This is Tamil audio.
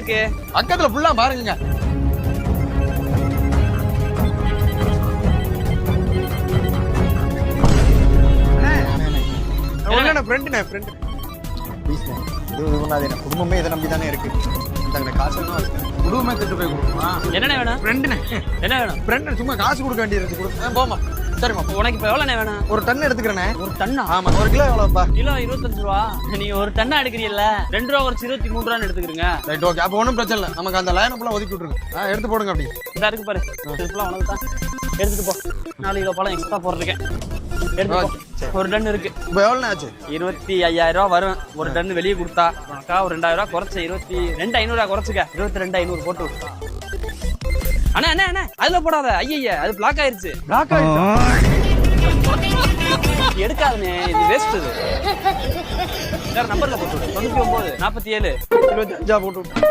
இருக்கு. பக்கத்துல ஃபுல்லா பாருங்க. குடும்பமே இதை நம்பி தானே இருக்கு. காசு குடும்பமே திட்டு போய் கொடுக்குமா? என்னண்ணே வேணும்? என்ன வேணும்? ஃப்ரெண்டு சும்மா காசு கொடுக்க வேண்டியது போமா சரிம்மா உனக்கு இப்ப எவ்வளவுண்ணே வேணும்? ஒரு டன் எடுத்துக்கிறேனே ஒரு டன்னா? ஆமா ஒரு கிலோ எவ்வளோப்பா கிலோ இருபத்தஞ்சு ரூபா. நீங்க ஒரு டன்னா எடுக்கிறீல்ல ரெண்டு ரூபா குறைச்சு இருபத்தி மூணு ரூபான்னு எடுத்துக்கிறீங்க ரைட் ஓகே. அப்போ ஒன்றும் பிரச்சனை இல்லை. நமக்கு அந்த லைனை ஃபுல்லாக ஒதுக்கி விட்ருங்க ஆ எடுத்து போடுங்க அப்படி. இந்த இருக்கு பாரு. இது ஃபுல்லா உனக்கு தான் எடுத்துட்டு போ. நாலு கிலோ பழம் எக்ஸ்ட்ரா போட்டிருக்கேன். ஒரு டன் இருக்கு. இப்போ எவ்வளோ ஆச்சு? இருபத்தி ஐயாயிரம் ரூபா வரும். ஒரு டன் வெளியே கொடுத்தா உனக்கா ஒரு ரெண்டாயிரம் ரூபா குறைச்ச இருபத்தி ரெண்டு ஐநூறு ரூபா குறைச்சுக்க. இருபத்தி ரெண்டு ஐநூறு போட்டு விடு. அண்ணா அண்ணா அண்ணா அதுல போடாத. ஐயா அது பிளாக் ஆயிருச்சு. பிளாக் ஆகிடுச்சு எடுக்காதுண்ணே இது வேஸ்ட் இது. வேற நம்பர்ல போட்டு தொண்ணூத்தி ஒன்பது நாற்பத்தி ஏழு இருபத்தஞ்சா போட்டு விட்டு